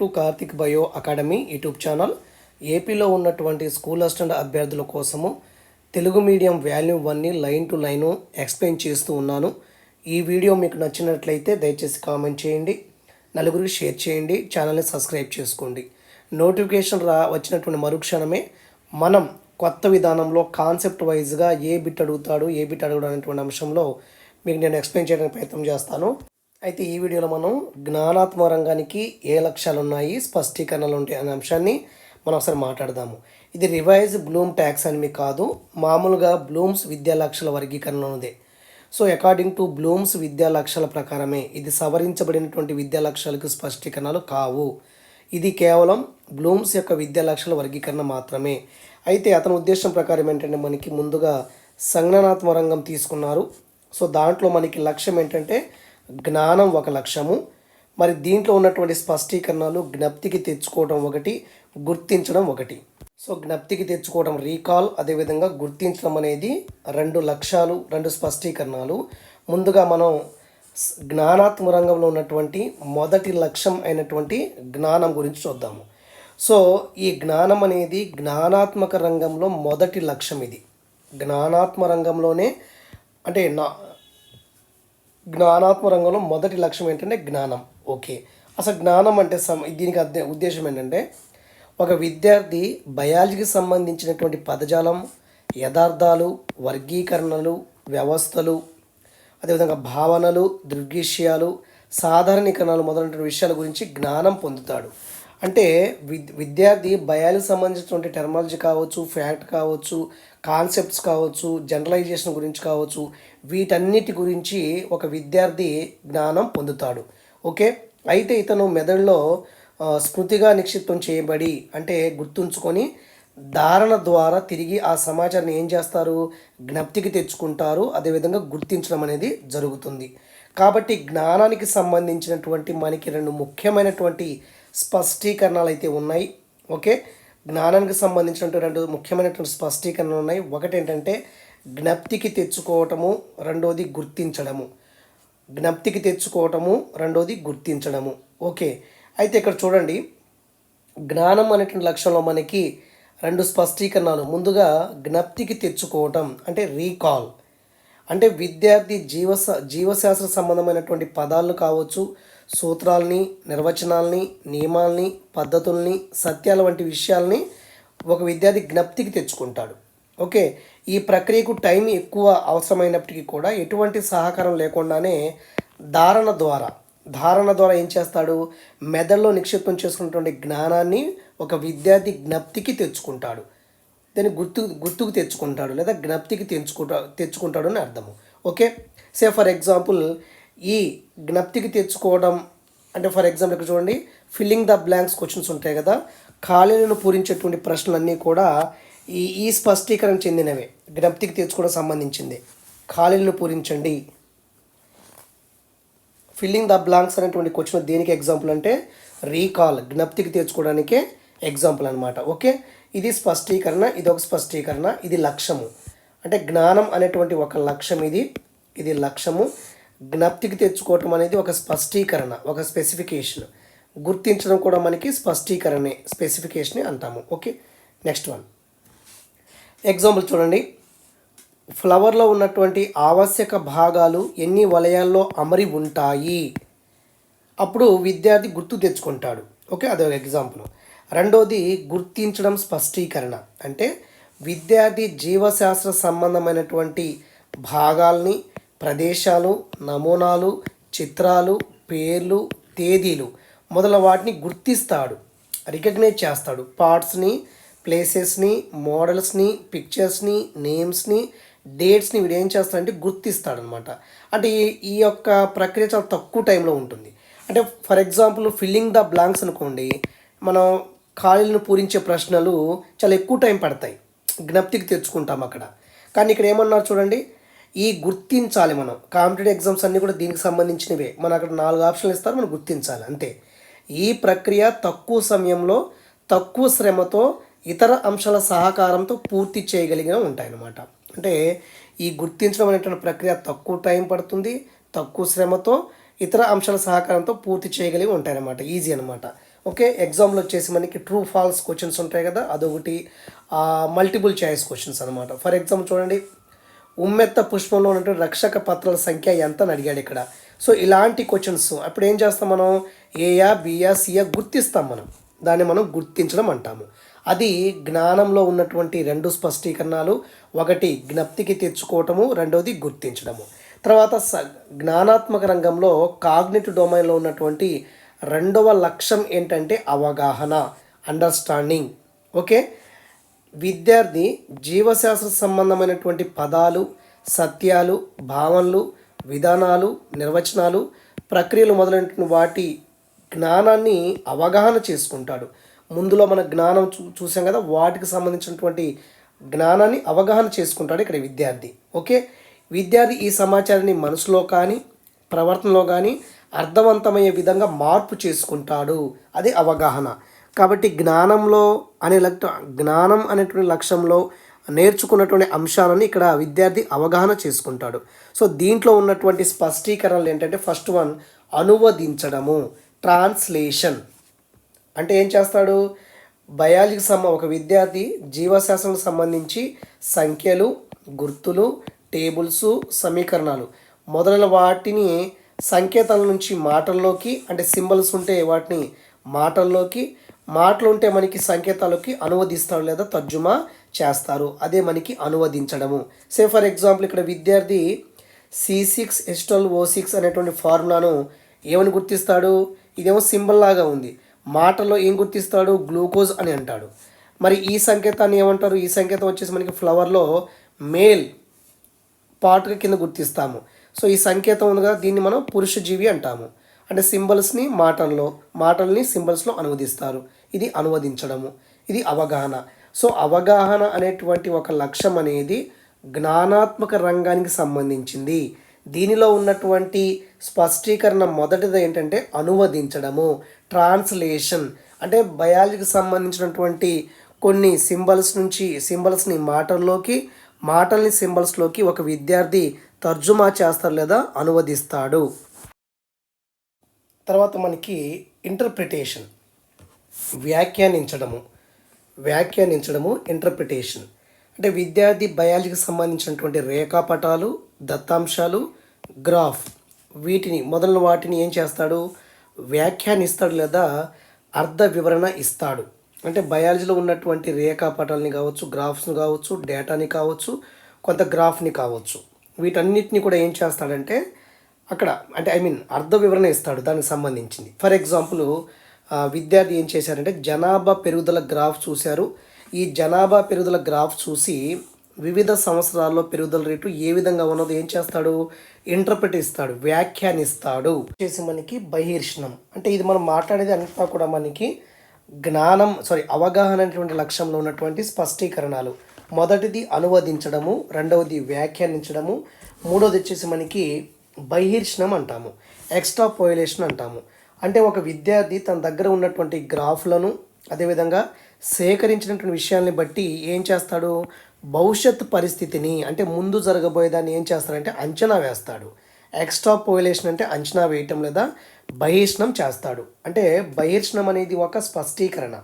To Karthik bio academy YouTube channel. ఏపీలో ఉన్నటువంటి school assistant అభ్యర్థుల కోసము తెలుగు మీడియం వాల్యూమ్ వన్ని లైన్ టు లైను ఎక్స్ప్లెయిన్ చేస్తూ ఉన్నాను. ఈ వీడియో మీకు నచ్చినట్లయితే దయచేసి కామెంట్ చేయండి నలుగురికి షేర్ చేయండి ఛానల్ని సబ్స్క్రైబ్ చేసుకోండి. నోటిఫికేషన్ రా వచ్చినటువంటి మరుక్షణమే మనం కొత్త విధానంలో కాన్సెప్ట్ వైజ్గా ఏ బిట్ అడుగుతాడు ఏ బిట్ అడుగుడు అనేటువంటి అంశంలో మీకు నేను ఎక్స్ప్లెయిన్ చేయడానికి ప్రయత్నం చేస్తాను. అయితే ఈ వీడియోలో మనం జ్ఞానాత్మ రంగానికి ఏ లక్ష్యాలు ఉన్నాయి స్పష్టీకరణలు ఉంటాయి అనే అంశాన్ని మనం ఒకసారి మాట్లాడదాము. ఇది రివైజ్ బ్లూమ్ ట్యాక్స్ అని కాదు మామూలుగా బ్లూమ్స్ విద్యా లక్ష్యాల వర్గీకరణ ఉన్నదే. సో అకార్డింగ్ టు బ్లూమ్స్ విద్యా లక్ష్యాల ప్రకారమే ఇది సవరించబడినటువంటి విద్యా లక్ష్యాలకు స్పష్టీకరణలు కావు. ఇది కేవలం బ్లూమ్స్ యొక్క విద్యా లక్ష్యాల వర్గీకరణ మాత్రమే. అయితే అతని ఉద్దేశం ప్రకారం ఏంటంటే మనకి ముందుగా సంజ్ఞానాత్మ రంగం తీసుకున్నారు. సో దాంట్లో మనకి లక్ష్యం ఏంటంటే జ్ఞానం ఒక లక్ష్యము. మరి దీంట్లో ఉన్నటువంటి స్పష్టీకరణలు జ్ఞప్తికి తెచ్చుకోవడం ఒకటి గుర్తించడం ఒకటి. సో జ్ఞప్తికి తెచ్చుకోవడం రీకాల్ అదేవిధంగా గుర్తించడం అనేది రెండు లక్ష్యాలు రెండు స్పష్టీకరణలు. ముందుగా మనం జ్ఞానాత్మ రంగంలో ఉన్నటువంటి మొదటి లక్ష్యం అయినటువంటి జ్ఞానం గురించి చూద్దాము. సో ఈ జ్ఞానం అనేది జ్ఞానాత్మక రంగంలో మొదటి లక్ష్యం ఇది. జ్ఞానాత్మ రంగంలోనే అంటే నా జ్ఞానాత్మ రంగంలో మొదటి లక్ష్యం ఏంటంటే జ్ఞానం. ఓకే. అసలు జ్ఞానం అంటే సమ దీనికి అదే ఉద్దేశం ఏంటంటే ఒక విద్యార్థి బయాలజీకి సంబంధించినటువంటి పదజాలం యథార్థాలు వర్గీకరణలు వ్యవస్థలు అదేవిధంగా భావనలు దృగ్విషయాలు సాధారణీకరణలు మొదలైన విషయాల గురించి జ్ఞానం పొందుతాడు. అంటే విద్ విద్యార్థి భయాలకు సంబంధించినటువంటి టెర్మాలజీ కావచ్చు ఫ్యాక్ట్ కావచ్చు కాన్సెప్ట్స్ కావచ్చు జనరలైజేషన్ గురించి కావచ్చు వీటన్నిటి గురించి ఒక విద్యార్థి జ్ఞానం పొందుతాడు. ఓకే? అయితే ఇతను మెదడులో స్మృతిగా నిక్షిప్తం చేయబడి అంటే గుర్తుంచుకొని ధారణ ద్వారా తిరిగి ఆ సమాచారాన్ని ఏం చేస్తారు? జ్ఞప్తికి తెచ్చుకుంటారు. అదేవిధంగా గుర్తించడం అనేది జరుగుతుంది. కాబట్టి జ్ఞానానికి సంబంధించినటువంటి మనకి రెండు ముఖ్యమైనటువంటి స్పష్టీకరణలు అయితే ఉన్నాయి. ఓకే? జ్ఞానానికి సంబంధించినటువంటి రెండు ముఖ్యమైనటువంటి స్పష్టీకరణలు ఉన్నాయి. ఒకటి ఏంటంటే జ్ఞప్తికి తెచ్చుకోవటము రెండోది గుర్తించడము. జ్ఞప్తికి తెచ్చుకోవటము రెండోది గుర్తించడము. ఓకే? అయితే ఇక్కడ చూడండి. జ్ఞానం అనేటువంటి లక్ష్యంలో మనకి రెండు స్పష్టీకరణలు. ముందుగా జ్ఞప్తికి తెచ్చుకోవటం అంటే రీకాల్. అంటే విద్యార్థి జీవస జీవశాస్త్ర సంబంధమైనటువంటి పదాలు కావచ్చు సూత్రాలని నిర్వచనాల్ని నియమాల్ని పద్ధతుల్ని సత్యాల వంటి విషయాల్ని ఒక విద్యార్థి జ్ఞప్తికి తెచ్చుకుంటాడు. ఓకే? ఈ ప్రక్రియకు టైం ఎక్కువ అవసరమైనప్పటికీ కూడా ఎటువంటి సహకారం లేకుండానే ధారణ ద్వారా ధారణ ద్వారా ఏం చేస్తాడు? మెదడులో నిక్షిప్తం చేసుకున్నటువంటి జ్ఞానాన్ని ఒక విద్యార్థి జ్ఞప్తికి తెచ్చుకుంటాడు. దాన్ని గుర్తు గుర్తుకు తెచ్చుకుంటాడు లేదా జ్ఞప్తికి తెచ్చుకుంటా తెచ్చుకుంటాడు అని అర్థము. ఓకే? సే ఫర్ ఎగ్జాంపుల్ ఈ జ్ఞప్తికి తెచ్చుకోవడం అంటే ఫర్ ఎగ్జాంపుల్ ఇక్కడ చూడండి ఫిల్లింగ్ ద బ్లాంక్స్ క్వశ్చన్స్ ఉంటాయి కదా ఖాళీలను పూరించేటువంటి ప్రశ్నలన్నీ కూడా ఈ ఈ స్పష్టీకరణ చెందినవే. జ్ఞప్తికి తెచ్చుకోవడం సంబంధించింది. ఖాళీలను పూరించండి. ఫిల్లింగ్ ద బ్లాంక్స్ అనేటువంటి క్వశ్చన్ దేనికి ఎగ్జాంపుల్ అంటే రీకాల్ జ్ఞప్తికి తెచ్చుకోవడానికే ఎగ్జాంపుల్ అనమాట ఓకే ఇది స్పష్టీకరణ ఇది ఒక స్పష్టీకరణ ఇది లక్ష్యము. అంటే జ్ఞానం అనేటువంటి ఒక లక్ష్యం ఇది ఇది లక్ష్యము. జ్ఞప్తికి తెచ్చుకోవటం అనేది ఒక స్పష్టీకరణ ఒక స్పెసిఫికేషన్ గుర్తించడం కూడా మనకి స్పష్టీకరణే స్పెసిఫికేషన్ అంటాము. ఓకే నెక్స్ట్ వన్ ఎగ్జాంపుల్ చూడండి. ఫ్లవర్లో ఉన్నటువంటి ఆవశ్యక భాగాలు ఎన్ని వలయాల్లో అమరి ఉంటాయి? అప్పుడు విద్యార్థి గుర్తు తెచ్చుకుంటాడు. ఓకే అదొక ఎగ్జాంపుల్ రెండోది గుర్తించడం స్పష్టీకరణ. అంటే విద్యార్థి జీవశాస్త్ర సంబంధమైనటువంటి భాగాల్ని ప్రదేశాలు నమూనాలు చిత్రాలు పేర్లు తేదీలు మొదల వాటిని గుర్తిస్తాడు రికగ్నైజ్ చేస్తాడు. పార్ట్స్ని ప్లేసెస్ని మోడల్స్ని పిక్చర్స్ని నేమ్స్ని డేట్స్ని వీడు ఏం చేస్తాడంటే గుర్తిస్తాడనమాట. అంటే ఈ ఈ యొక్క ప్రక్రియ చాలా తక్కువ టైంలో ఉంటుంది. అంటే for example filling the blanks అనుకోండి మనం ఖాళీలను పూరించే ప్రశ్నలు చాలా ఎక్కువ టైం పడతాయి. జ్ఞప్తికి తెచ్చుకుంటాం అక్కడ. కానీ ఇక్కడ ఏమన్నారు చూడండి ఈ గుర్తించాలి మనం. కాంపిటేటివ్ ఎగ్జామ్స్ అన్నీ కూడా దీనికి సంబంధించినవే. మనం అక్కడ నాలుగు ఆప్షన్లు ఇస్తారు మనం గుర్తించాలి అంతే. ఈ ప్రక్రియ తక్కువ సమయంలో తక్కువ శ్రమతో ఇతర అంశాల సహకారంతో పూర్తి చేయగలిగిన ఉంటాయన్నమాట. అంటే ఈ గుర్తించడం అనేటువంటి ప్రక్రియ తక్కువ టైం పడుతుంది తక్కువ శ్రమతో ఇతర అంశాల సహకారంతో పూర్తి చేయగలిగి ఉంటాయన్నమాట. ఈజీ అనమాట ఓకే ఎగ్జామ్లో వచ్చేసి మనకి ట్రూ ఫాల్స్ క్వశ్చన్స్ ఉంటాయి కదా అదొకటి మల్టిపుల్ చాయిస్ క్వశ్చన్స్ అనమాట ఫర్ ఎగ్జాంపుల్ చూడండి ఉమ్మెత్త పుష్పంలో ఉన్నటువంటి రక్షక పత్రాల సంఖ్య ఎంత అని అడిగాడు ఇక్కడ. సో ఇలాంటి క్వశ్చన్స్ అప్పుడు ఏం చేస్తాం మనం? ఏయా బియా సియా గుర్తిస్తాం మనం. దాన్ని మనం గుర్తించడం అంటాము. అది జ్ఞానంలో ఉన్నటువంటి రెండు స్పష్టీకరణాలు. ఒకటి జ్ఞప్తికి తెచ్చుకోవటము రెండవది గుర్తించడము. తర్వాత స జ్ఞానాత్మక రంగంలో కాగ్నిటివ్ డొమైన్లో ఉన్నటువంటి రెండవ లక్ష్యం ఏంటంటే అవగాహన అండర్స్టాండింగ్ ఓకే? విద్యార్థి జీవశాస్త్ర సంబంధమైనటువంటి పదాలు సత్యాలు భావనలు విధానాలు నిర్వచనాలు ప్రక్రియలు మొదలైన వాటి జ్ఞానాన్ని అవగాహన చేసుకుంటాడు. ముందులో మన జ్ఞానం చూ చూసాం కదా వాటికి సంబంధించినటువంటి జ్ఞానాన్ని అవగాహన చేసుకుంటాడు ఇక్కడ విద్యార్థి. ఓకే? విద్యార్థి ఈ సమాచారాన్ని మనసులో కానీ ప్రవర్తనలో కానీ అర్థవంతమయ్యే విధంగా మార్పు చేసుకుంటాడు. అది అవగాహన. కాబట్టి జ్ఞానంలో అనే లక్ జ్ఞానం అనేటువంటి లక్ష్యంలో నేర్చుకున్నటువంటి అంశాలను ఇక్కడ విద్యార్థి అవగాహన చేసుకుంటాడు. సో దీంట్లో ఉన్నటువంటి స్పష్టీకరణలు ఏంటంటే ఫస్ట్ వన్ అనువదించడము ట్రాన్స్లేషన్. అంటే ఏం చేస్తాడు? బయాలజీకి సంబ ఒక విద్యార్థి జీవశాస్త్రం సంబంధించి సంఖ్యలు గుర్తులు టేబుల్స్ సమీకరణాలు. మొదలైన వాటిని సంకేతాల నుంచి మాటల్లోకి అంటే సింబల్స్ ఉంటే వాటిని మాటల్లోకి మాటలు ఉంటే మనకి సంకేతాలకి అనువదిస్తారు లేదా తర్జుమా చేస్తారు. అదే మనకి అనువదించడము. సే ఫర్ ఎగ్జాంపుల్ ఇక్కడ విద్యార్థి సి సిక్స్ ఎస్టల్ ఓ సిక్స్ అనేటువంటి ఫార్ములాను ఏమని గుర్తిస్తాడు? ఇదేమో సింబల్ లాగా ఉంది. మాటల్లో ఏం గుర్తిస్తాడు? గ్లూకోజ్ అని అంటాడు. మరి ఈ సంకేతాన్ని ఏమంటారు? ఈ సంకేతం వచ్చేసి మనకి ఫ్లవర్లో మేల్ పార్ట్గా కింద గుర్తిస్తాము. సో ఈ సంకేతం ఉంది కదా దీన్ని మనం పురుష జీవి అంటాము. అంటే సింబల్స్ని మాటల్లో మాటల్ని సింబల్స్లో అనువదిస్తారు. ఇది అనువదించడము. ఇది అవగాహన. సో అవగాహన అనేటువంటి ఒక లక్ష్యం అనేది జ్ఞానాత్మక రంగానికి సంబంధించింది. దీనిలో ఉన్నటువంటి స్పష్టీకరణ మొదటిది ఏంటంటే అనువదించడము. ట్రాన్స్లేషన్. అంటే బయాలజీకి సంబంధించినటువంటి కొన్ని సింబల్స్ నుంచి సింబల్స్ని మాటల్లోకి మాటల్ని సింబల్స్లోకి ఒక విద్యార్థి తర్జుమా చేస్తారు లేదా అనువదిస్తాడు. తర్వాత మనకి ఇంటర్ప్రిటేషన్. వ్యాఖ్యానించడము. వ్యాఖ్యానించడము ఇంటర్ప్రిటేషన్ అంటే విద్యార్థి బయాలజీకి సంబంధించినటువంటి రేఖాపటాలు దత్తాంశాలు గ్రాఫ్ వీటిని మొదలైన వాటిని ఏం చేస్తాడు? వ్యాఖ్యానిస్తాడు లేదా అర్థ వివరణ ఇస్తాడు. అంటే బయాలజీలో ఉన్నటువంటి రేఖాపటాలని కావచ్చు గ్రాఫ్స్ని కావచ్చు డేటాని కావచ్చు కొంత గ్రాఫ్ని కావచ్చు. వీటన్నిటిని కూడా ఏం చేస్తాడంటే అక్కడ అంటే ఐ మీన్ అర్థ వివరణ ఇస్తాడు దానికి సంబంధించింది. ఫర్ ఎగ్జాంపుల్ విద్యార్థి ఏం చేశారంటే జనాభా పెరుగుదల గ్రాఫ్ చూశారు. ఈ జనాభా పెరుగుదల గ్రాఫ్ చూసి వివిధ సంవత్సరాల్లో పెరుగుదల రేటు ఏ విధంగా ఉన్నదో ఏం చేస్తాడు? ఇంటర్ప్రిట్ ఇస్తాడు వ్యాఖ్యానిస్తాడు. చేసి మనకి బహిర్షణం. అంటే ఇది మనం మాట్లాడేది అంతా కూడా మనకి జ్ఞానం సారీ అవగాహన అనేటువంటి లక్ష్యంలో ఉన్నటువంటి స్పష్టీకరణాలు. మొదటిది అనువదించడము రెండవది వ్యాఖ్యానించడము మూడవది వచ్చేసి మనకి బహిర్షణం అంటాము ఎక్స్ట్రా పోయిలేషన్ అంటాము. అంటే ఒక విద్యార్థి తన దగ్గర ఉన్నటువంటి గ్రాఫ్లను అదేవిధంగా సేకరించినటువంటి విషయాల్ని బట్టి ఏం చేస్తాడు? భవిష్యత్ పరిస్థితిని అంటే ముందు జరగబోయేదాన్ని ఏం చేస్తాడంటే అంచనా వేస్తాడు. ఎక్స్ట్రా పోయిలేషన్ అంటే అంచనా వేయటం లేదా బహిర్షణం చేస్తాడు. అంటే బహిర్షణం అనేది ఒక స్పష్టీకరణ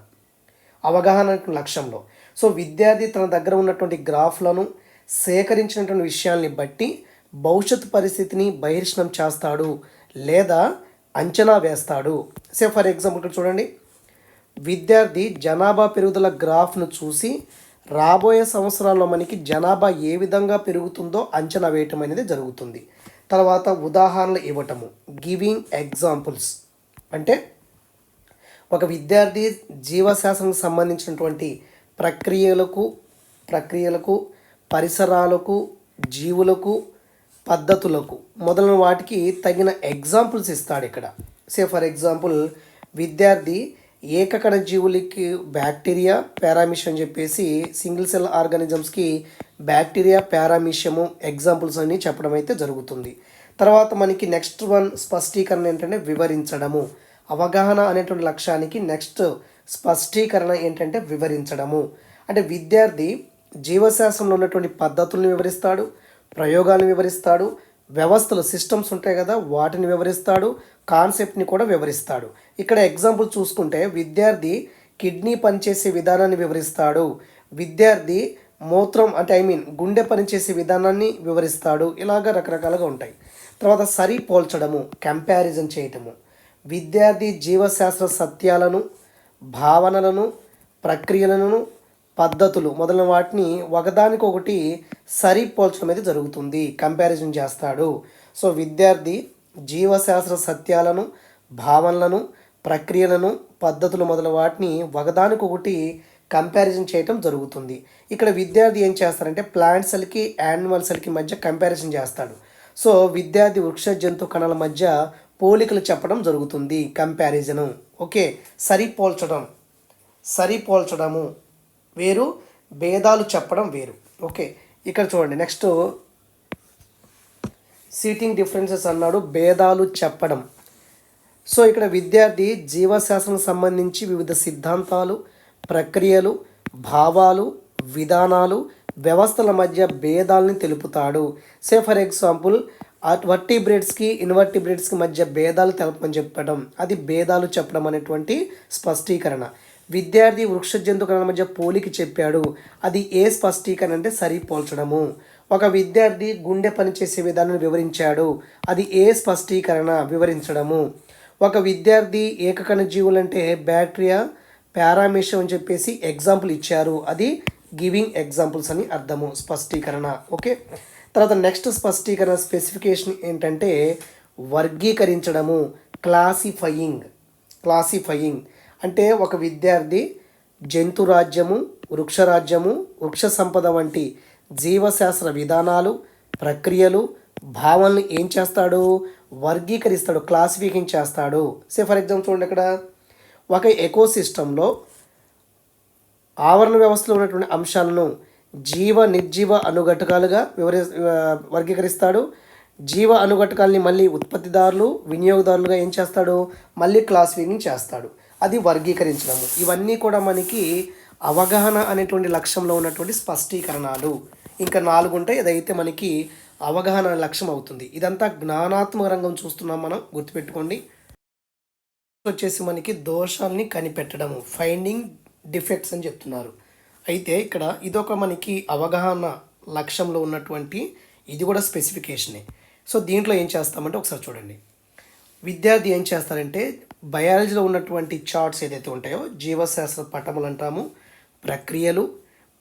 అవగాహన లక్ష్యంలో. సో విద్యార్థి తన దగ్గర ఉన్నటువంటి గ్రాఫ్లను సేకరించినటువంటి విషయాల్ని బట్టి భవిష్యత్ పరిస్థితిని బహిర్షణం చేస్తాడు. లేదా అంచనా వేస్తాడు. సే ఫర్ ఎగ్జాంపుల్ ఇక్కడ చూడండి. విద్యార్థి జనాభా పెరుగుదల గ్రాఫ్ను చూసి రాబోయే సంవత్సరాల్లో మనకి జనాభా ఏ విధంగా పెరుగుతుందో అంచనా వేయటం అనేది జరుగుతుంది. తర్వాత ఉదాహరణలు ఇవ్వటము. గివింగ్ ఎగ్జాంపుల్స్ అంటే ఒక విద్యార్థి జీవశాస్త్రంకి సంబంధించినటువంటి ప్రక్రియలకు ప్రక్రియలకు పరిసరాలకు జీవులకు పద్ధతులకు మొదలైన వాటికి తగిన ఎగ్జాంపుల్స్ ఇస్తాడు ఇక్కడ. సే ఫర్ ఎగ్జాంపుల్ విద్యార్థి ఏకకణ జీవులకి బ్యాక్టీరియా పారామిష్ అని చెప్పేసి సింగిల్ సెల్ ఆర్గానిజమ్స్కి బ్యాక్టీరియా పారామిషము ఎగ్జాంపుల్స్ అని చెప్పడం అయితే జరుగుతుంది. తర్వాత మనకి నెక్స్ట్ వన్ స్పష్టీకరణ ఏంటంటే వివరించడము. అవగాహన అనేటువంటి లక్ష్యానికి నెక్స్ట్ స్పష్టీకరణ ఏంటంటే వివరించడము. అంటే విద్యార్థి జీవశాస్త్రంలో ఉన్నటువంటి పద్ధతులను వివరిస్తాడు. ప్రయోగాలను వివరిస్తాడు. వ్యవస్థలు సిస్టమ్స్ ఉంటాయి కదా వాటిని వివరిస్తాడు. కాన్సెప్ట్ని కూడా వివరిస్తాడు. ఇక్కడ ఎగ్జాంపుల్ చూసుకుంటే విద్యార్థి కిడ్నీ పనిచేసే విధానాన్ని వివరిస్తాడు. విద్యార్థి మూత్రం అంటే ఐ మీన్ గుండె పనిచేసే విధానాన్ని వివరిస్తాడు. ఇలాగ రకరకాలుగా ఉంటాయి. తర్వాత సరి పోల్చడము కంపారిజన్ చేయటము. విద్యార్థి జీవశాస్త్ర సత్యాలను భావనలను ప్రక్రియలను పద్ధతులు మొదలైన వాటిని ఒకదానికొకటి సరిపోల్చడం అయితే జరుగుతుంది. కంపారిజన్ చేస్తాడు. సో విద్యార్థి జీవశాస్త్ర సత్యాలను భావనలను ప్రక్రియలను పద్ధతులు మొదలైన వాటిని ఒకదానికొకటి కంపారిజన్ చేయటం జరుగుతుంది. ఇక్కడ విద్యార్థి ఏం చేస్తారంటే ప్లాంట్ సెల్కి యానిమల్ సెల్కి మధ్య కంపారిజన్ చేస్తాడు. సో విద్యార్థి వృక్ష జంతు కణాల మధ్య పోలికలు చెప్పడం జరుగుతుంది. కంపారిజను. ఓకే? సరిపోల్చడం. సరిపోల్చడము. వేరు భేదాలు చెప్పడం వేరు. ఓకే ఇక్కడ చూడండి నెక్స్ట్ సీటింగ్ డిఫరెన్సెస్ అన్నాడు భేదాలు చెప్పడం. సో ఇక్కడ విద్యార్థి జీవశాస్త్రం సంబంధించి వివిధ సిద్ధాంతాలు ప్రక్రియలు భావాలు విధానాలు వ్యవస్థల మధ్య భేదాలని తెలుపుతాడు. సే ఫర్ ఎగ్జాంపుల్ వర్టిబ్రేట్స్కి ఇన్వర్టిబ్రేట్స్కి మధ్య భేదాలు తెలపమని చెప్పడం. అది భేదాలు చెప్పడం అనేటువంటి స్పష్టీకరణ. విద్యార్థి వృక్ష జంతువుల మధ్య పోలిక చెప్పాడు. అది ఏ స్పష్టీకరణ అంటే సరిపోల్చడము. ఒక విద్యార్థి గుండె పనిచేసే విధానాన్ని వివరించాడు. అది ఏ స్పష్టీకరణ? వివరించడము. ఒక విద్యార్థి ఏకకణ జీవులంటే బ్యాక్టీరియా పారామేషం అని చెప్పేసి ఎగ్జాంపుల్ ఇచ్చారు. అది గివింగ్ ఎగ్జాంపుల్స్ అని అర్థము. స్పష్టీకరణ. ఓకే? తర్వాత నెక్స్ట్ స్పష్టీకరణ స్పెసిఫికేషన్ ఏంటంటే వర్గీకరించడము. క్లాసిఫయింగ్. క్లాసిఫయింగ్. అంటే ఒక విద్యార్థి జంతురాజ్యము వృక్షరాజ్యము వృక్ష సంపద వంటి జీవశాస్త్ర విధానాలు ప్రక్రియలు భావనలు ఏం చేస్తాడు? వర్గీకరిస్తాడు క్లాసిఫికేషన్ చేస్తాడు. సే ఫర్ ఎగ్జాంపుల్ చూడండి ఇక్కడ ఒక ఎకోసిస్టంలో ఆవరణ వ్యవస్థలో ఉన్నటువంటి అంశాలను జీవ నిర్జీవ అనుఘటకాలుగా వివరి వర్గీకరిస్తాడు. జీవ అనుఘటకాల్ని మళ్ళీ ఉత్పత్తిదారులు వినియోగదారులుగా ఏం చేస్తాడు? మళ్ళీ క్లాసిఫికేషన్ చేస్తాడు. అది వర్గీకరించడము. ఇవన్నీ కూడా మనకి అవగాహన అనేటువంటి లక్ష్యంలో ఉన్నటువంటి స్పష్టీకరణాలు. ఇంకా నాలుగు ఉంటాయి అదైతే మనకి అవగాహన అనే లక్ష్యం అవుతుంది. ఇదంతా జ్ఞానాత్మక రంగం చూస్తున్నాం మనం. గుర్తుపెట్టుకోండి. వచ్చేసి మనకి దోషాల్ని కనిపెట్టడము. ఫైండింగ్ డిఫెక్ట్స్ అని చెప్తున్నారు. అయితే ఇక్కడ ఇదొక మనకి అవగాహన లక్ష్యంలో ఉన్నటువంటి ఇది కూడా స్పెసిఫికేషనే. సో దీంట్లో ఏం చేస్తామంటే ఒకసారి చూడండి. విద్యార్థి ఏం చేస్తారంటే బయాలజీలో ఉన్నటువంటి చార్ట్స్ ఏదైతే ఉంటాయో జీవశాస్త్ర పటములు అంటాము ప్రక్రియలు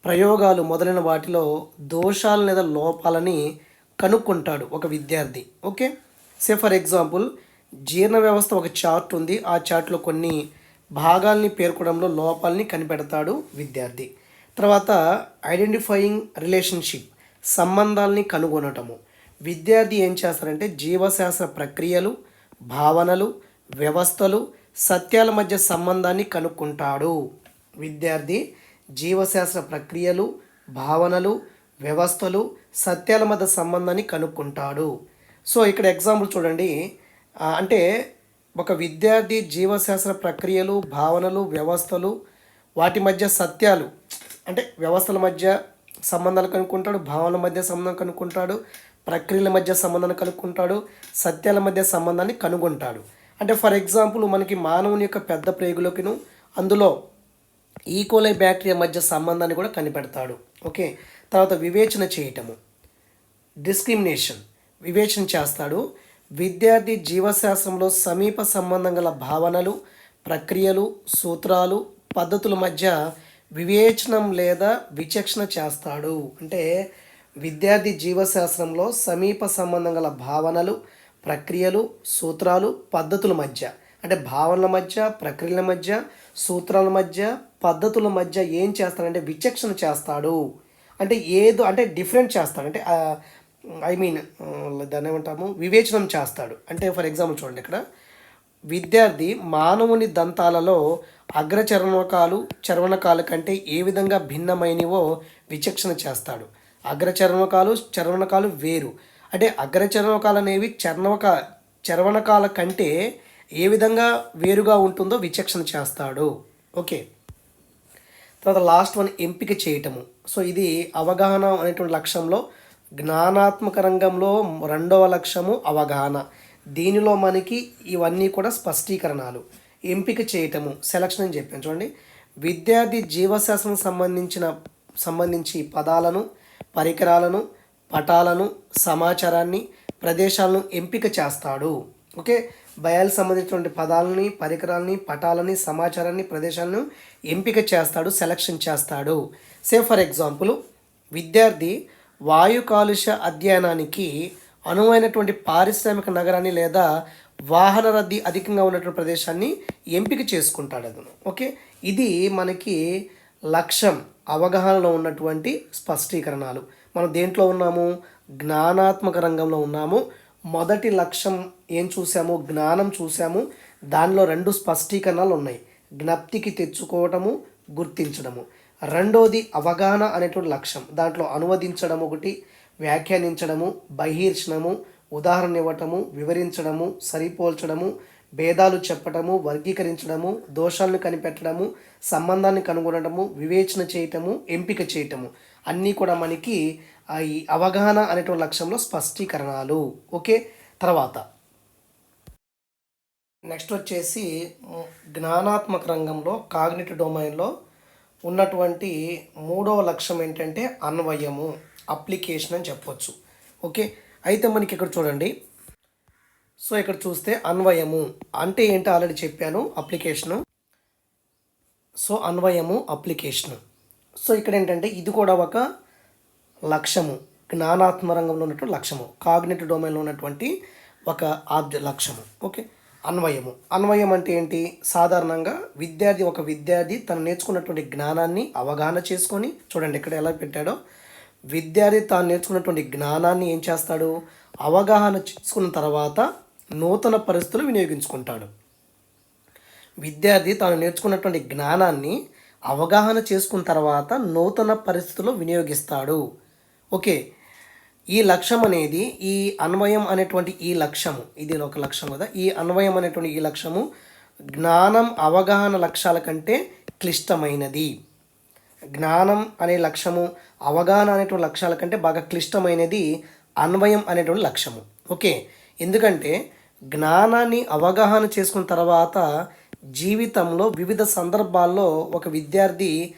ప్రయోగాలు మొదలైన వాటిలో దోషాలు లేదా లోపాలని కనుక్కుంటాడు ఒక విద్యార్థి. ఓకే? సే ఫర్ ఎగ్జాంపుల్ జీర్ణ వ్యవస్థ ఒక చార్ట్ ఉంది. ఆ చార్ట్లో కొన్ని భాగాల్ని పేర్కొనడంలో లోపాలని కనిపెడతాడు విద్యార్థి. తర్వాత ఐడెంటిఫైయింగ్ రిలేషన్షిప్ సంబంధాలని కనుగొనటము. విద్యార్థి ఏం చేస్తారంటే జీవశాస్త్ర ప్రక్రియలు భావనలు వ్యవస్థలు సత్యాల మధ్య సంబంధాన్ని కనుక్కుంటాడు. విద్యార్థి జీవశాస్త్ర ప్రక్రియలు భావనలు వ్యవస్థలు సత్యాల మధ్య సంబంధాన్ని కనుక్కుంటాడు. సో ఇక్కడ ఎగ్జాంపుల్ చూడండి. అంటే ఒక విద్యార్థి జీవశాస్త్ర ప్రక్రియలు భావనలు వ్యవస్థలు వాటి మధ్య సత్యాలు అంటే వ్యవస్థల మధ్య సంబంధాలు కనుక్కుంటాడు భావనల మధ్య సంబంధం కనుక్కుంటాడు ప్రక్రియల మధ్య సంబంధాన్ని కనుక్కుంటాడు సత్యాల మధ్య సంబంధాన్ని కనుగొంటాడు. అంటే ఫర్ ఎగ్జాంపుల్ మనకి మానవుని యొక్క పెద్ద ప్రేగులోకిను అందులో e. ఈకోలై బ్యాక్టీరియా మధ్య సంబంధాన్ని కూడా కనిపెడతాడు. ఓకే తర్వాత వివేచన చేయటము. డిస్క్రిమినేషన్ వివేచన చేస్తాడు. విద్యార్థి జీవశాస్త్రంలో సమీప సంబంధం గల భావనలు ప్రక్రియలు సూత్రాలు పద్ధతుల మధ్య వివేచనం లేదా విచక్షణ చేస్తాడు. అంటే విద్యార్థి జీవశాస్త్రంలో సమీప సంబంధం గల భావనలు ప్రక్రియలు సూత్రాలు పద్ధతుల మధ్య. అంటే భావనల మధ్య ప్రక్రియల మధ్య సూత్రాల మధ్య పద్ధతుల మధ్య ఏం చేస్తాడంటే విచక్షణ చేస్తాడు. అంటే ఏదో అంటే డిఫరెంట్ చేస్తాడు. అంటే ఐ మీన్ దాన్ని ఏమంటాము? వివేచనం చేస్తాడు. అంటే ఫర్ ఎగ్జాంపుల్ చూడండి ఇక్కడ. విద్యార్థి మానవుని దంతాలలో అగ్రచర్మకాలు చరవణకాలు కంటే ఏ విధంగా భిన్నమైనవో విచక్షణ చేస్తాడు. అగ్రచర్మకాలు చర్వణకాలు వేరు. అంటే అగ్రచర్మకాలు అనేవి చర్మక చర్వణకాల కంటే ఏ విధంగా వేరుగా ఉంటుందో విచక్షణ చేస్తాడు. ఓకే. తర్వాత లాస్ట్ వన్ ఎంపిక చేయటము. సో ఇది అవగాహన అనేటువంటి లక్ష్యంలో జ్ఞానాత్మక రంగంలో రెండవ లక్ష్యము అవగాహన. దీనిలో మనకి ఇవన్నీ కూడా స్పష్టీకరణాలు. ఎంపిక చేయటము సెలక్షన్ అని చెప్పాను. చూడండి. విద్యార్థి జీవశాస్త్రం సంబంధించిన సంబంధించి పదాలను పరికరాలను పటాలను సమాచారాన్ని ప్రదేశాలను ఎంపిక చేస్తాడు. ఓకే? భయాలకు సంబంధించినటువంటి పదాలని పరికరాలని పటాలని సమాచారాన్ని ప్రదేశాలను ఎంపిక చేస్తాడు సెలక్షన్ చేస్తాడు. సే ఫర్ ఎగ్జాంపుల్ విద్యార్థి వాయు కాలుష్య అధ్యయనానికి అనువైనటువంటి పారిశ్రామిక నగరాన్ని లేదా వాహన రద్దీ అధికంగా ఉన్నటువంటి ప్రదేశాన్ని ఎంపిక చేసుకుంటాడు అతను. ఓకే? ఇది మనకి లక్ష్యం. అవగాహనలో ఉన్నటువంటి స్పష్టీకరణాలు. మనం దేంట్లో ఉన్నాము? జ్ఞానాత్మక రంగంలో ఉన్నాము. మొదటి లక్ష్యం ఏం చూసాము జ్ఞానం చూసాము దానిలో రెండు స్పష్టీకరణలు ఉన్నాయి. జ్ఞప్తికి తెచ్చుకోవటము గుర్తించడము. రెండోది అవగాహన అనేటువంటి లక్ష్యం. దాంట్లో అనువదించడం ఒకటి వ్యాఖ్యానించడము బహిర్చడము ఉదాహరణ ఇవ్వటము వివరించడము సరిపోల్చడము భేదాలు చెప్పటము వర్గీకరించడము దోషాలను కనిపెట్టడము సంబంధాన్ని కనుగొనడము వివేచన చేయటము ఎంపిక చేయటము. అన్నీ కూడా మనకి ఈ అవగాహన అనేటువంటి లక్ష్యంలో స్పష్టీకరణాలు. ఓకే? తర్వాత. నెక్స్ట్ వచ్చేసి జ్ఞానాత్మక రంగంలో కాగ్నిటివ్ డొమైన్లో ఉన్నటువంటి మూడవ లక్ష్యం ఏంటంటే అన్వయము అప్లికేషన్ అని చెప్పొచ్చు. ఓకే? అయితే మనకి ఇక్కడ చూడండి. సో ఇక్కడ చూస్తే అన్వయము. అంటే ఏంటో ఆల్రెడీ చెప్పాను అప్లికేషను. సో అన్వయము అప్లికేషను. సో ఇక్కడ ఏంటంటే ఇది కూడా ఒక లక్ష్యము జ్ఞానాత్మ రంగంలో ఉన్నటువంటి లక్ష్యము కాగ్నేటివ్ డొమైన్లో ఉన్నటువంటి ఒక ఆబ్జ లక్ష్యము ఓకే? అన్వయము. అన్వయం అంటే ఏంటి? సాధారణంగా విద్యార్థి ఒక విద్యార్థి తను నేర్చుకున్నటువంటి జ్ఞానాన్ని అవగాహన చేసుకొని చూడండి ఇక్కడ ఎలా పెట్టాడో. విద్యార్థి తాను నేర్చుకున్నటువంటి జ్ఞానాన్ని ఏం చేస్తాడు? అవగాహన చేసుకున్న తర్వాత నూతన పరిస్థితులు వినియోగించుకుంటాడు. విద్యార్థి తాను నేర్చుకున్నటువంటి జ్ఞానాన్ని అవగాహన చేసుకున్న తర్వాత నూతన పరిస్థితుల్లో వినియోగిస్తాడు. ఓకే. ఈ లక్ష్యం అనేది ఈ అన్వయం అనేటువంటి ఈ లక్ష్యము ఇది ఒక లక్ష్యం కదా ఈ అన్వయం అనేటువంటి ఈ లక్ష్యము జ్ఞానం అవగాహన లక్ష్యాల కంటే క్లిష్టమైనది. జ్ఞానం అనే లక్ష్యము అవగాహన అనేటువంటి లక్ష్యాల కంటే బాగా క్లిష్టమైనది అన్వయం అనేటువంటి లక్ష్యము. ఓకే. ఎందుకంటే జ్ఞానాన్ని అవగాహన చేసుకున్న తర్వాత జీవితంలో వివిధ సందర్భాల్లో ఒక విద్యార్థి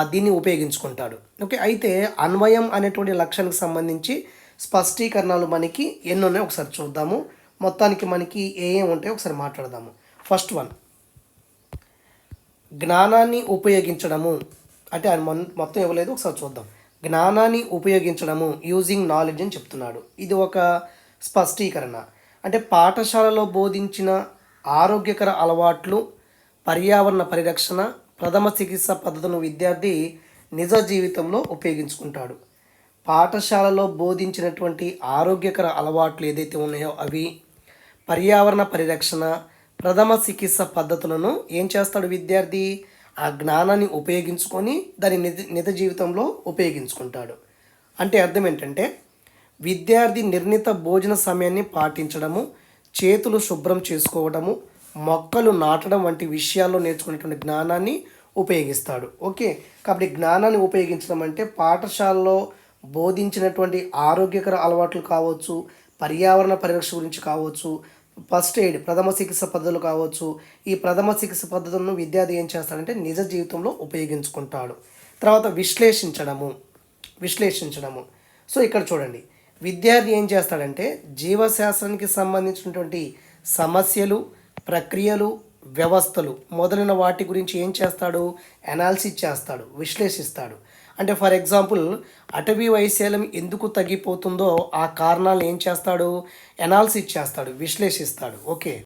దీన్ని ఉపయోగించుకుంటాడు. ఓకే అయితే అన్వయం అనేటువంటి లక్ష్యానికి సంబంధించి స్పష్టీకరణలు మనకి ఎన్ని ఉన్నాయి ఒకసారి చూద్దాము. మొత్తానికి మనకి ఏ ఏం ఉంటాయో ఒకసారి మాట్లాడదాము. First one. జ్ఞానాన్ని ఉపయోగించడము. అంటే ఆయన మొత్తం ఇవ్వలేదు. ఒకసారి చూద్దాం. జ్ఞానాన్ని ఉపయోగించడము యూజింగ్ నాలెడ్జ్ అని చెప్తున్నాడు. ఇది ఒక స్పష్టీకరణ. అంటే పాఠశాలలో బోధించిన ఆరోగ్యకర అలవాట్లు పర్యావరణ పరిరక్షణ ప్రథమ చికిత్స పద్ధతులను విద్యార్థి నిజ జీవితంలో ఉపయోగించుకుంటాడు. పాఠశాలలో బోధించినటువంటి ఆరోగ్యకర అలవాట్లు ఏదైతే ఉన్నాయో అవి పర్యావరణ పరిరక్షణ ప్రథమ చికిత్స పద్ధతులను ఏం చేస్తాడు విద్యార్థి? ఆ జ్ఞానాన్ని ఉపయోగించుకొని దాని నిజ నిజ జీవితంలో ఉపయోగించుకుంటాడు. అంటే అర్థం ఏంటంటే విద్యార్థి నిర్ణీత భోజన సమయాన్ని పాటించడము చేతులు శుభ్రం చేసుకోవడము మొక్కలు నాటడం వంటి విషయాల్లో నేర్చుకునేటువంటి జ్ఞానాన్ని ఉపయోగిస్తాడు. ఓకే? కాబట్టి జ్ఞానాన్ని ఉపయోగించడం అంటే పాఠశాలలో బోధించినటువంటి ఆరోగ్యకర అలవాట్లు కావచ్చు పర్యావరణ పరిరక్షణ గురించి కావచ్చు ఫస్ట్ ఎయిడ్ ప్రథమ చికిత్స పద్ధతులు కావచ్చు. ఈ ప్రథమ చికిత్స పద్ధతులను విద్యార్థి ఏం చేస్తాడంటే నిజ జీవితంలో ఉపయోగించుకుంటాడు. తర్వాత విశ్లేషించడము విశ్లేషించడము. సో ఇక్కడ చూడండి. విద్యార్థి ఏం చేస్తాడంటే జీవశాస్త్రానికి సంబంధించినటువంటి సమస్యలు ప్రక్రియలు వ్యవస్థలు మొదలైన వాటి గురించి ఏం చేస్తాడు? అనాలిసిస్ చేస్తాడు విశ్లేషిస్తాడు. అంటే ఫర్ ఎగ్జాంపుల్ అటవీ వైశాల్యం ఎందుకు తగ్గిపోతుందో ఆ కారణాలు ఏం చేస్తాడు? అనాలిసిస్ చేస్తాడు విశ్లేషిస్తాడు. ఓకే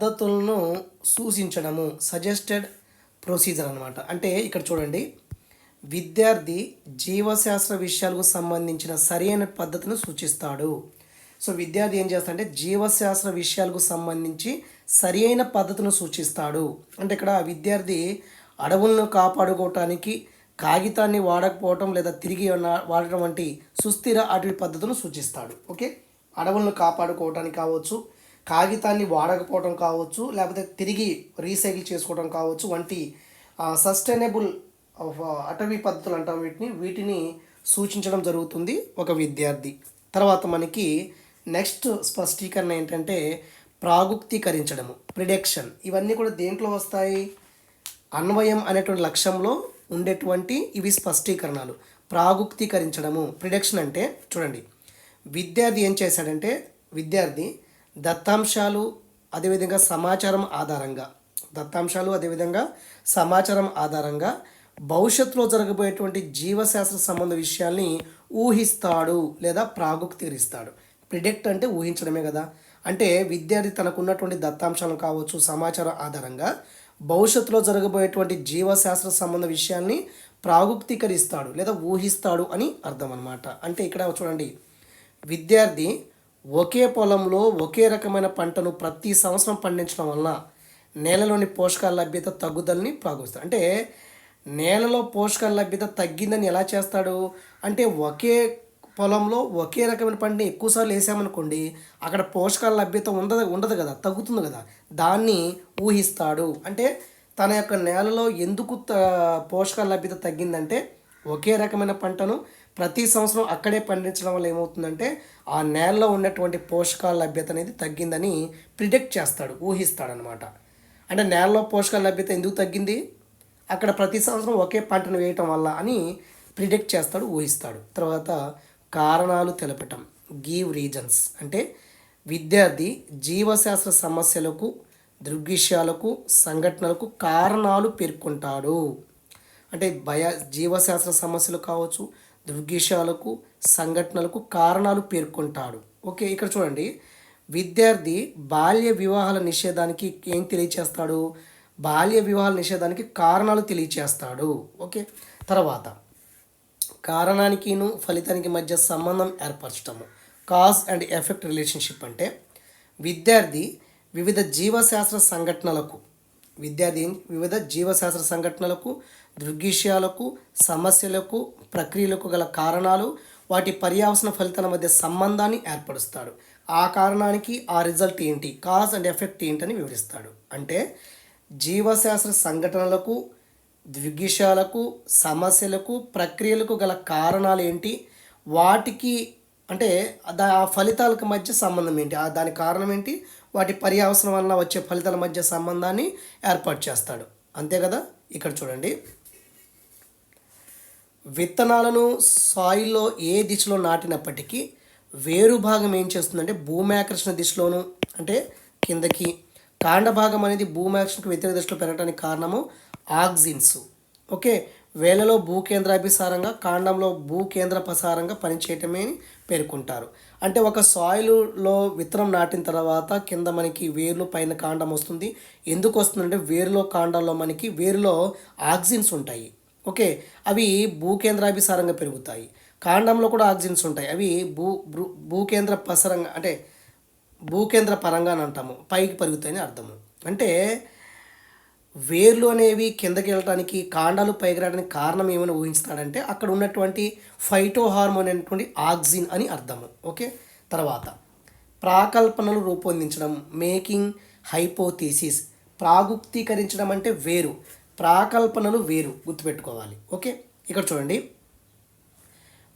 పద్ధతులను సూచించడము సజెస్టెడ్ ప్రొసీజర్ అనమాట అంటే ఇక్కడ చూడండి. విద్యార్థి జీవశాస్త్ర విషయాలకు సంబంధించిన సరైన పద్ధతిని సూచిస్తాడు. సో విద్యార్థి ఏం చేస్తాడంటే జీవశాస్త్ర విషయాలకు సంబంధించి సరి అయిన పద్ధతిని సూచిస్తాడు. అంటే ఇక్కడ విద్యార్థి అడవులను కాపాడుకోవటానికి కాగితాన్ని వాడకపోవటం లేదా తిరిగి ఉన్న- వాడటం వంటి సుస్థిర అటవీ పద్ధతులను సూచిస్తాడు. ఓకే? అడవులను కాపాడుకోవటానికి కావచ్చు కాగితాన్ని వాడకపోవడం కావచ్చు లేకపోతే తిరిగి రీసైకిల్ చేసుకోవడం కావచ్చు వంటి సస్టైనబుల్ అటవీ పద్ధతులు అంటాం వీటిని. వీటిని సూచించడం జరుగుతుంది ఒక విద్యార్థి. తర్వాత మనకి నెక్స్ట్ స్పష్టీకరణ ఏంటంటే ప్రాగుక్తీకరించడము ప్రిడిక్షన్. ఇవన్నీ కూడా దేంట్లో వస్తాయి? అన్వయం అనేటువంటి లక్ష్యంలో ఉండేటువంటి ఇవి స్పష్టీకరణలు. ప్రాగుక్తీకరించడము ప్రిడిక్షన్ అంటే చూడండి. విద్యార్థి ఏం చేశాడంటే విద్యార్థి దత్తాంశాలు అదేవిధంగా సమాచారం ఆధారంగా దత్తాంశాలు అదేవిధంగా సమాచారం ఆధారంగా భవిష్యత్తులో జరగబోయేటువంటి జీవశాస్త్ర సంబంధ విషయాల్ని ఊహిస్తాడు లేదా ప్రాగుక్తీకరిస్తాడు ప్రిడిక్ట్ అంటే ఊహించడమే కదా. అంటే విద్యార్థి తనకున్నటువంటి దత్తాంశాలు కావచ్చు సమాచారం ఆధారంగా భవిష్యత్తులో జరగబోయేటువంటి జీవశాస్త్ర సంబంధ విషయాల్ని ప్రాగుక్తీకరిస్తాడు లేదా ఊహిస్తాడు అని అర్థం అనమాట అంటే ఇక్కడ చూడండి. విద్యార్థి ఒకే పొలంలో ఒకే రకమైన పంటను ప్రతి సంవత్సరం పండించడం వలన నేలలోని పోషకాల లభ్యత తగ్గుదలని ప్రాగుస్తాడు. అంటే నేలలో పోషకాల లభ్యత తగ్గిందని ఎలా చేస్తాడు? అంటే ఒకే పొలంలో ఒకే రకమైన పంటని ఎక్కువసార్లు వేసామనుకోండి అక్కడ పోషకాల లభ్యత ఉండదు ఉండదు కదా తగ్గుతుంది కదా. దాన్ని ఊహిస్తాడు. అంటే తన యొక్క నేలలో ఎందుకు త పోషకాల లభ్యత తగ్గిందంటే ఒకే రకమైన పంటను ప్రతి సంవత్సరం అక్కడే పండించడం వల్ల ఏమవుతుందంటే ఆ నేలలో ఉన్నటువంటి పోషకాల లభ్యత అనేది తగ్గిందని ప్రిడిక్ట్ చేస్తాడు ఊహిస్తాడనమాట. అంటే నేలలో పోషకాల లభ్యత ఎందుకు తగ్గింది? అక్కడ ప్రతి సంవత్సరం ఒకే పంటను వేయటం వల్ల అని ప్రిడిక్ట్ చేస్తాడు ఊహిస్తాడు. తర్వాత కారణాలు తెలపటం గివ్ రీజన్స్ అంటే విద్యార్థి జీవశాస్త్ర సమస్యలకు దృగ్విషయాలకు సంఘటనలకు కారణాలు పేర్కొంటాడు. అంటే భయ జీవశాస్త్ర సమస్యలు కావచ్చు దృగ్విషయాలకు సంఘటనలకు కారణాలు పేర్కొంటాడు. ఓకే ఇక్కడ చూడండి. విద్యార్థి బాల్య వివాహాల నిషేధానికి ఏం తెలియచేస్తాడు? బాల్య వివాహాల నిషేధానికి కారణాలు తెలియచేస్తాడు. ఓకే? తర్వాత కారణానికిను ఫలితానికి మధ్య సంబంధం ఏర్పరచటము. కాజ్ అండ్ ఎఫెక్ట్ రిలేషన్షిప్ అంటే విద్యార్థి వివిధ జీవశాస్త్ర సంఘటనలకు విద్యార్థి వివిధ జీవశాస్త్ర సంఘటనలకు దృగ్విషయాలకు సమస్యలకు ప్రక్రియలకు గల కారణాలు వాటి పర్యావసన ఫలితాల మధ్య సంబంధాన్ని ఏర్పరుస్తాడు. ఆ కారణానికి ఆ రిజల్ట్ ఏంటి? కాజ్ అండ్ ఎఫెక్ట్ ఏంటని వివరిస్తాడు. అంటే జీవశాస్త్ర సంఘటనలకు దృగ్విషయాలకు సమస్యలకు ప్రక్రియలకు గల కారణాలు ఏంటి? వాటికి అంటే దా ఆ ఫలితాలకు మధ్య సంబంధం ఏంటి? ఆ దాని కారణం ఏంటి? వాటి పర్యావసనం వలన వచ్చే ఫలితాల మధ్య సంబంధాన్ని ఏర్పాటు చేస్తాడు. అంతే కదా? ఇక్కడ చూడండి. విత్తనాలను సాయిల్లో ఏ దిశలో నాటినప్పటికీ వేరు భాగం ఏం చేస్తుందంటే ఆకర్షణ దిశలోను అంటే కిందకి కాండ భాగం అనేది భూమ్యాకర్షణకు వ్యతిరేక దృష్టిలో పెరగడానికి కారణము ఆక్సిన్స్. ఓకే? వేలలో భూకేంద్రాభిసారంగా కాండంలో భూకేంద్ర ప్రసారంగా పనిచేయటమే అని పేర్కొంటారు. అంటే ఒక సాయిల్లో విత్తనం నాటిన తర్వాత కింద మనకి వేర్లు పైన కాండం వస్తుంది. ఎందుకు వస్తుందంటే వేరులో కాండంలో మనకి వేరులో ఆక్సిన్స్ ఉంటాయి. ఓకే? అవి భూకేంద్రాభిసారంగా పెరుగుతాయి. కాండంలో కూడా ఆక్సిన్స్ ఉంటాయి. అవి భూ భూ భూకేంద్ర ప్రసరంగా అంటే భూకేంద్ర పరంగా అని అంటాము. పైకి పెరుగుతాయని అర్థము. అంటే వేర్లు అనేవి కిందకి వెళ్ళడానికి కాండాలు పైకి రావడానికి కారణం ఏమని ఊహిస్తాడంటే అక్కడ ఉన్నటువంటి ఫైటో హార్మోన్ అనేటువంటి ఆక్సిన్ అని అర్థము. ఓకే? తర్వాత ప్రాకల్పనలు రూపొందించడం మేకింగ్ హైపోథీసిస్ ప్రాగుప్తీకరించడం అంటే వేరు. ప్రాకల్పనలు వేరు. గుర్తుపెట్టుకోవాలి. ఓకే? ఇక్కడ చూడండి.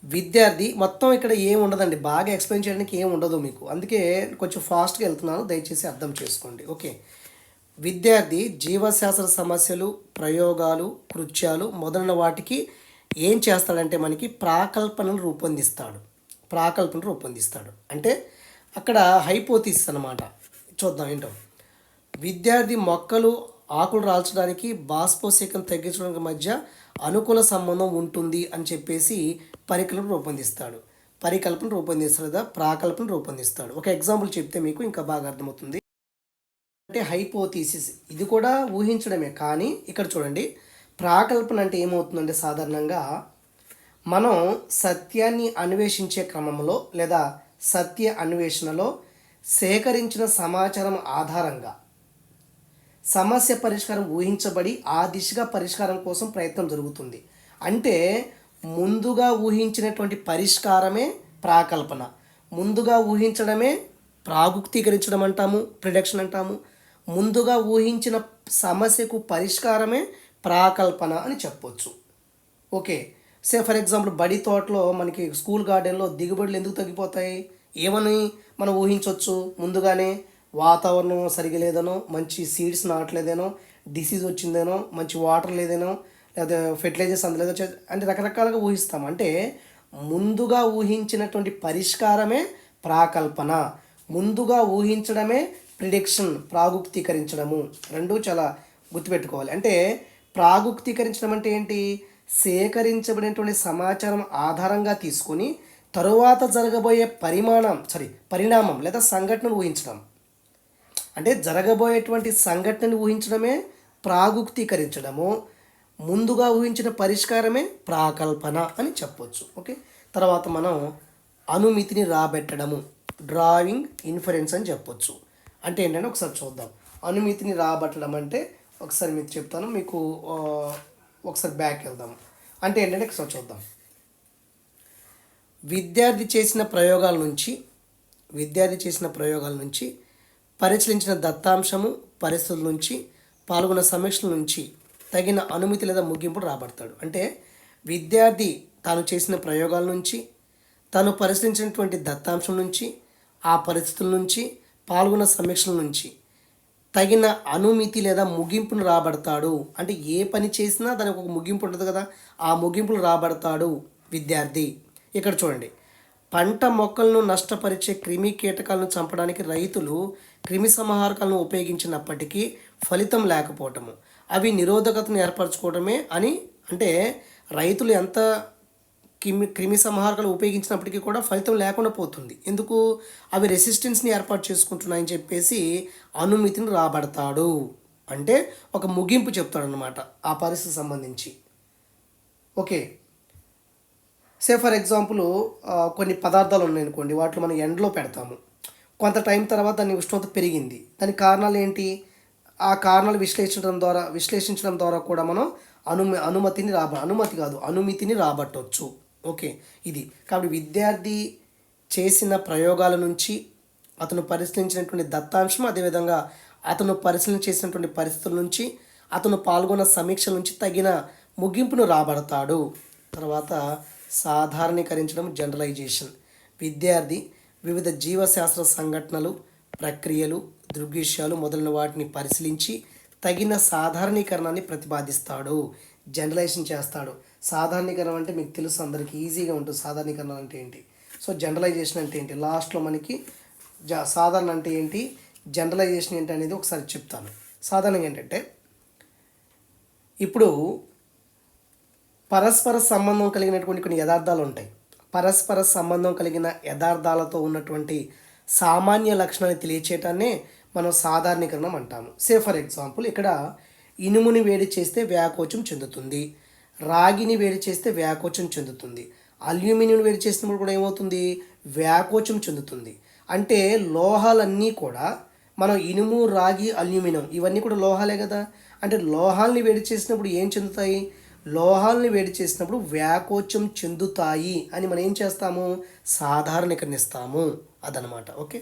విద్యార్థి మొత్తం ఇక్కడ ఏం ఉండదండి. బాగా ఎక్స్ప్లెయిన్ చేయడానికి ఏం ఉండదు మీకు. అందుకే కొంచెం ఫాస్ట్గా వెళ్తున్నాను. దయచేసి అర్థం చేసుకోండి. ఓకే విద్యార్థి జీవశాస్త్ర సమస్యలు ప్రయోగాలు కృత్యాలు మొదలైన వాటికి ఏం చేస్తాడంటే మనకి ప్రాకల్పనలు రూపొందిస్తాడు. ప్రాకల్పన రూపొందిస్తాడు. అంటే అక్కడ హైపోతీస్ అనమాట చూద్దాం ఏంటో. విద్యార్థి మొక్కలు ఆకులు రాల్చడానికి బాష్పోసేకం తగ్గించడానికి మధ్య అనుకూల సంబంధం ఉంటుంది అని చెప్పేసి పరికల్పన రూపొందిస్తాడు. పరికల్పన రూపొందిస్తాడు ప్రాకల్పన రూపొందిస్తాడు. ఒక ఎగ్జాంపుల్ చెప్తే మీకు ఇంకా బాగా అర్థమవుతుంది. అంటే హైపోథీసిస్ ఇది కూడా ఊహించడమే కానీ ఇక్కడ చూడండి. ప్రాకల్పన అంటే ఏమవుతుందంటే సాధారణంగా మనం సత్యాన్ని అన్వేషించే క్రమంలో లేదా సత్య అన్వేషణలో సేకరించిన సమాచారం ఆధారంగా సమస్య పరిష్కారం ఊహించబడి ఆ దిశగా పరిష్కారం కోసం ప్రయత్నం జరుగుతుంది. అంటే ముందుగా ఊహించినటువంటి పరిష్కారమే ప్రాకల్పన. ముందుగా ఊహించడమే ప్రాగుక్తీకరించడం అంటాము ప్రిడక్షన్ అంటాము. ముందుగా ఊహించిన సమస్యకు పరిష్కారమే ప్రాకల్పన అని చెప్పొచ్చు. ఓకే. సే ఫర్ ఎగ్జాంపుల్ బడి తోటలో మనకి స్కూల్ గార్డెన్లో దిగుబడులు ఎందుకు తగ్గిపోతాయి? ఏమని మనం ఊహించవచ్చు ముందుగానే వాతావరణం సరిగా లేదనో మంచి సీడ్స్ నాటలేదేనో డిసీజ్ వచ్చిందేనో మంచి వాటర్ లేదేనో లేదా ఫెర్టిలైజర్స్ అందులో అంటే రకరకాలుగా ఊహిస్తాం. అంటే ముందుగా ఊహించినటువంటి పరిష్కారమే ప్రాకల్పన. ముందుగా ఊహించడమే ప్రిడిక్షన్ ప్రాగుక్తీకరించడము. రెండు చాలా గుర్తుపెట్టుకోవాలి. అంటే ప్రాగుక్తీకరించడం అంటే ఏంటి? సేకరించబడినటువంటి సమాచారం ఆధారంగా తీసుకొని తరువాత జరగబోయే పరిమాణం సారీ పరిణామం లేదా సంఘటనను ఊహించడం. అంటే జరగబోయేటువంటి సంఘటనను ఊహించడమే ప్రాగుక్తీకరించడము. ముందుగా ఊహించిన పరిష్కారమే ప్రాకల్పన అని చెప్పొచ్చు. ఓకే? తర్వాత మనం అనుమితిని రాబెట్టడము డ్రాయింగ్ ఇన్ఫరెన్స్ అని చెప్పొచ్చు. అంటే ఏంటంటే ఒకసారి చూద్దాం. అనుమితిని రాబట్టడం అంటే ఒకసారి మీకు చెప్తాను మీకు ఒకసారి బ్యాక్ వెళ్దాం అంటే ఏంటంటే ఒకసారి చూద్దాం. విద్యార్థి చేసిన ప్రయోగాల నుంచి విద్యార్థి చేసిన ప్రయోగాల నుంచి పరిశీలించిన దత్తాంశము పరిస్థితుల నుంచి పాల్గొన్న సమీక్షల నుంచి తగిన అనుమతి లేదా ముగింపు రాబడతాడు. అంటే విద్యార్థి తాను చేసిన ప్రయోగాల నుంచి తాను పరిశీలించినటువంటి దత్తాంశం నుంచి ఆ పరిస్థితుల నుంచి పాల్గొన్న సమీక్షల నుంచి తగిన అనుమితి లేదా ముగింపును రాబడతాడు. అంటే ఏ పని చేసినా దానికి ఒక ముగింపు ఉంటుంది కదా ఆ ముగింపులు రాబడతాడు విద్యార్థి. ఇక్కడ చూడండి. పంట మొక్కలను నష్టపరిచే క్రిమి కీటకాలను చంపడానికి రైతులు క్రిమి సంహారకాలను ఉపయోగించినప్పటికీ ఫలితం లేకపోవటము. అవి నిరోధకతను ఏర్పరచుకోవడమే అని అంటే రైతులు ఎంత క్రిమి క్రిమి సంహారకాలు ఉపయోగించినప్పటికీ కూడా ఫలితం లేకుండా పోతుంది. ఎందుకు? అవి రెసిస్టెన్స్ని ఏర్పాటు చేసుకుంటున్నాయని చెప్పేసి అనుమతిని రాబడతాడు. అంటే ఒక ముగింపు చెప్తాడు అనమాట ఆ పరిస్థితికి సంబంధించి. ఓకే. సే ఫర్ ఎగ్జాంపుల్ కొన్ని పదార్థాలు ఉన్నాయనుకోండి వాటిలో మనం ఎండలో పెడతాము. కొంత టైం తర్వాత దాని ఉష్ణోగ్రత పెరిగింది. దానికి కారణాలు ఏంటి? ఆ కారణాలు విశ్లేషించడం ద్వారా విశ్లేషించడం ద్వారా కూడా మనం అనుమ అనుమతిని రాబ అనుమతి కాదు అనుమితిని రాబట్టవచ్చు ఓకే ఇది. కాబట్టి విద్యార్థి చేసిన ప్రయోగాల నుంచి అతను పరిశీలించినటువంటి దత్తాంశం అదేవిధంగా అతను పరిశీలన చేసినటువంటి పరిస్థితుల నుంచి అతను పాల్గొన్న సమీక్షల నుంచి తగిన ముగింపును రాబడతాడు. తర్వాత సాధారణీకరించడం జనరలైజేషన్. విద్యార్థి వివిధ జీవశాస్త్ర సంఘటనలు ప్రక్రియలు దృగ్విషయాలు మొదలైన వాటిని పరిశీలించి తగిన సాధారణీకరణాన్ని ప్రతిపాదిస్తాడు. జనరలైజేషన్ చేస్తాడు. సాధారణీకరణ అంటే మీకు తెలుసు అందరికీ ఈజీగా ఉంటుంది. సాధారణీకరణ అంటే ఏంటి? సో జనరలైజేషన్ అంటే ఏంటి? లాస్ట్లో మనకి జ సాధారణ అంటే ఏంటి? జనరలైజేషన్ ఏంటి అనేది ఒకసారి చెప్తాను. సాధారణంగా ఏంటంటే ఇప్పుడు పరస్పర సంబంధం కలిగినటువంటి కొన్ని యథార్థాలు ఉంటాయి. పరస్పర సంబంధం కలిగిన యథార్థాలతో ఉన్నటువంటి సామాన్య లక్షణాన్ని తెలియచేయటాన్నే మనం సాధారణీకరణం అంటాము. సే ఫర్ ఎగ్జాంపుల్ ఇక్కడ ఇనుముని వేడి చేస్తే వ్యాకోచం చెందుతుంది. రాగిని వేడి చేస్తే వ్యాకోచం చెందుతుంది. అల్యూమినియం వేడి చేసినప్పుడు కూడా ఏమవుతుంది? వ్యాకోచం చెందుతుంది. అంటే లోహాలన్నీ కూడా మనం ఇనుము రాగి అల్యూమినియం ఇవన్నీ కూడా లోహాలే కదా. అంటే లోహాల్ని వేడి చేసినప్పుడు ఏం చెందుతాయి? లోహాల్ని వేడి చేసినప్పుడు వ్యాకోచం చెందుతాయి అని మనం ఏం చేస్తాము? సాధారణీకరణిస్తాము అదనమాట ఓకే?